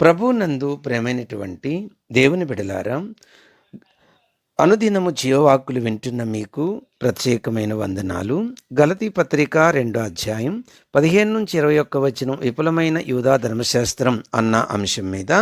ప్రభునందు ప్రేమైనటువంటి దేవుని బిడలారా అనుదినము జీవవాక్కులు వింటున్న మీకు ప్రత్యేకమైన వందనాలు. గలతీ పత్రిక రెండో అధ్యాయం పదిహేను నుంచి ఇరవై ఒక్క వచనం విపులమైన యూదా ధర్మశాస్త్రం అన్న అంశం మీద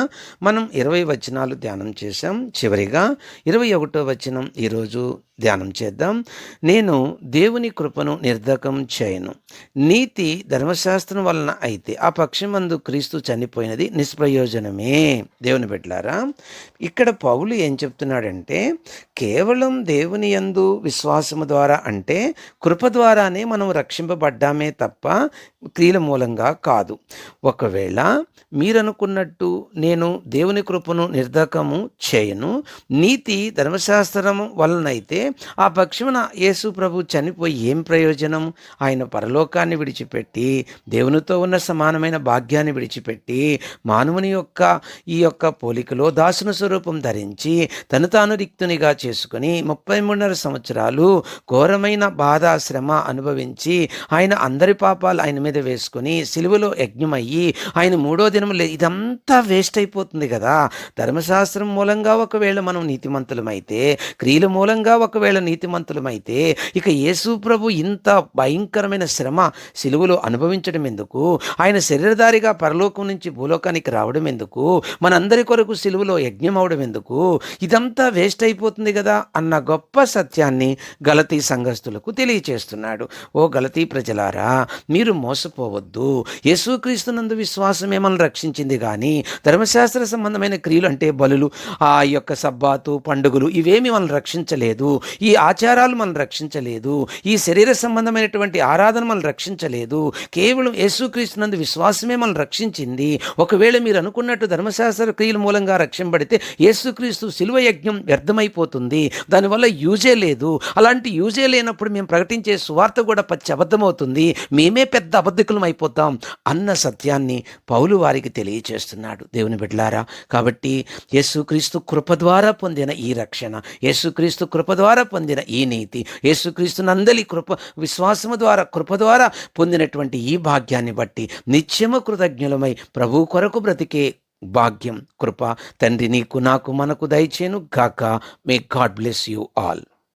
మనం ఇరవై వచనాలు ధ్యానం చేశాం. చివరిగా ఇరవై ఒకటో వచనం ఈరోజు ధ్యానం చేద్దాం. నేను దేవుని కృపను నిర్ధకం చేయను. నీతి ధర్మశాస్త్రం వలన అయితే ఆ పక్షమందు క్రీస్తు చనిపోయినది నిష్ప్రయోజనమే. దేవుని బిడ్డలారా ఇక్కడ పౌలు ఏం చెప్తున్నాడంటే కేవలం దేవుని యందు విశ్వాసము ద్వారా అంటే కృప ద్వారానే మనం రక్షింపబడ్డామే తప్ప క్రియల మూలంగా కాదు. ఒకవేళ మీరనుకున్నట్టు నేను దేవుని కృపను నిర్ధకము చేయను నీతి ధర్మశాస్త్రం వలనైతే ఆ పక్షమున యేసు ప్రభు చనిపోయి ఏం ప్రయోజనం? ఆయన పరలోకాన్ని విడిచిపెట్టి దేవునితో ఉన్న సమానమైన భాగ్యాన్ని విడిచిపెట్టి మానవుని యొక్క ఈ యొక్క పోలికలో దాసుని స్వరూపం ధరించి తను తాను రిక్తునిగా చేసుకుని ముప్పై మూడున్నర సంవత్సరాలు ఘోరమైన బాధ శ్రమ అనుభవించి ఆయన అందరి పాపాలు ఆయన మీద వేసుకొని సిలువలో యజ్ఞమయ్యి ఆయన మూడో దినం లే ఇదంతా వేస్ట్ అయిపోతుంది కదా. ధర్మశాస్త్రం మూలంగా ఒకవేళ మనం నీతిమంతులమైతే క్రియల మూలంగా ఒకవేళ నీతిమంతులమైతే ఇక యేసు ప్రభు ఇంత భయంకరమైన శ్రమ సిలువలో అనుభవించడం ఎందుకు? ఆయన శరీరధారిగా పరలోకం నుంచి భూలోకానికి రావడం ఎందుకు? మనందరి కొరకు సిలువలో యజ్ఞం అవడం ఎందుకు? ఇదంతా వేస్ట్ అయిపోతుంది కదా అన్న గొప్ప సత్యాన్ని గల గలతీ సంఘస్థులకు తెలియచేస్తున్నాడు. ఓ గలతీ ప్రజలారా మీరు మోసపోవద్దు. యేసుక్రీస్తునందు విశ్వాసమే మనల్ని రక్షించింది కానీ ధర్మశాస్త్ర సంబంధమైన క్రియలు అంటే బలులు ఆ యొక్క సబ్బాతు పండుగలు ఇవేమి మనల్ని రక్షించలేదు. ఈ ఆచారాలు మనం రక్షించలేదు. ఈ శరీర సంబంధమైనటువంటి ఆరాధన మనం రక్షించలేదు. కేవలం యేసుక్రీస్తునందు విశ్వాసమే మనం రక్షించింది. ఒకవేళ మీరు అనుకున్నట్టు ధర్మశాస్త్ర క్రియల మూలంగా రక్షింపడితే యేసుక్రీస్తు శిలువ యజ్ఞం వ్యర్థమైపోతుంది. దానివల్ల యూజే లేదు. అలాంటి యూజే లేనప్పుడు మేము ప్రకటించే సువార్త కూడా పచ్చి అబద్ధమవుతుంది. మేమే పెద్ద అబద్ధికులం అయిపోతాం అన్న సత్యాన్ని పౌలు వారికి తెలియచేస్తున్నాడు. దేవుని బిడ్డలారా కాబట్టి యేసుక్రీస్తు కృప ద్వారా పొందిన ఈ రక్షణ యేసుక్రీస్తు కృప ద్వారా పొందిన ఈ నీతి యేసుక్రీస్తు నందలి కృప విశ్వాసము ద్వారా కృప ద్వారా పొందినటువంటి ఈ భాగ్యాన్ని బట్టి నిత్యము కృతజ్ఞులమై ప్రభు కొరకు బ్రతికే భాగ్యం కృప. తండ్రి నీకు నాకు మనకు దయచేను గాక may God bless you all